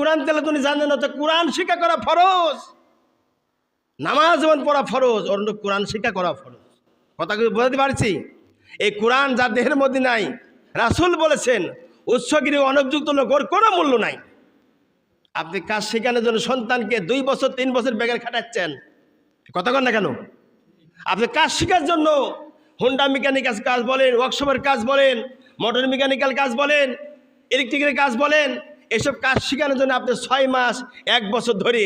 কোরআন তেলে তুমি জানেন না তো কোরআন শিক্ষা করা ফরজ? নামাজ যেমন পড়া ফরজ, অন্য কোরআন শিক্ষা করা ফরজ। কথা বোঝাতে পারছি? এই কোরআন যার দেহের মধ্যে নাই, রাসূল বলেছেন, উৎসগিরি অনুপযুক্ত লোক, ওর কোনো মূল্য নাই। আপনি কাজ শেখানোর জন্য সন্তানকে দুই বছর, তিন বছর বেগার খাটাচ্ছেন। কথা কন না কেন? আপনি কাজ শেখার জন্য হোন্ডা মেকানিক্যাল কাজ বলেন ওয়ার্কশপের কাজ বলেন মোটর মেকানিক্যাল কাজ বলেন ইলেকট্রিকের কাজ বলেন এসব কাজ শেখানোর জন্য আপনি ছয় মাস, এক বছর ধরে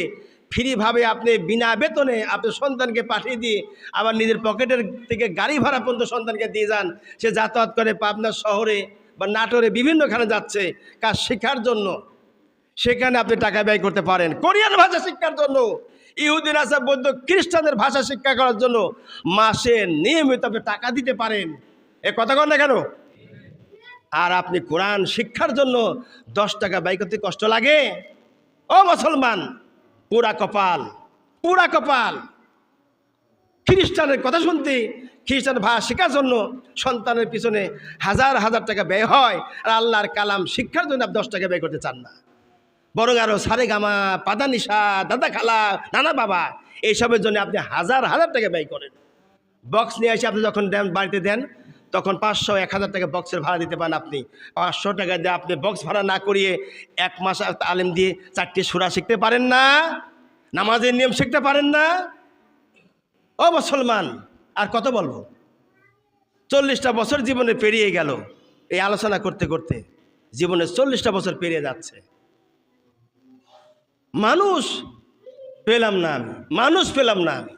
ফ্রিভাবে আপনি বিনা বেতনে আপনি সন্তানকে পাঠিয়ে দিয়ে আবার নিজের পকেটের থেকে গাড়ি ভাড়া পর্যন্ত সন্তানকে দিয়ে যান। সে যাতায়াত করে পাবনা শহরে বা নাটোরে বিভিন্নখানে যাচ্ছে কাজ শেখার জন্য। সেখানে আপনি টাকা ব্যয় করতে পারেন। কোরিয়ান ভাষা শিক্ষার জন্য, ইহুদিন আছে বৌদ্ধ, খ্রিস্টানদের ভাষা শিক্ষা করার জন্য মাসে নিয়মিত আপনি টাকা দিতে পারেন। এ কথা কন না কেন? আর আপনি কোরআন শিক্ষার জন্য দশ টাকা ব্যয় করতে কষ্ট লাগে? ও মুসলমান, পুরা কপাল পুরা কপাল। খ্রিস্টানের কথা শুনতে, খ্রিস্টান ভাষা শেখার জন্য সন্তানের পিছনে হাজার হাজার টাকা ব্যয় হয় আর আল্লাহর কালাম শিক্ষার জন্য আপনি দশ টাকা ব্যয় করতে চান না। বরং আরও সারে গামা, পাদা নিশা, দাদা খালা, নানা বাবা, এইসবের জন্য আপনি হাজার হাজার টাকা ব্যয় করেন। বক্স নিয়ে এসে আপনি যখন দেন, বাড়িতে দেন তখন পাঁচশো, এক হাজার টাকা বক্সের ভাড়া দিতে পারেন আপনি। পাঁচশো টাকা দিয়ে আপনি বক্স ভাড়া না করিয়ে এক মাস আলেম দিয়ে চারটে সুরা শিখতে পারেন না? নামাজের নিয়ম শিখতে পারেন না? ও মুসলমান, আর কত বলব? চল্লিশটা বছর জীবনে পেরিয়ে গেল এই আলোচনা করতে করতে। জীবনে চল্লিশটা বছর পেরিয়ে যাচ্ছে। মানুষ পেলাম না আমি, মানুষ পেলাম না আমি।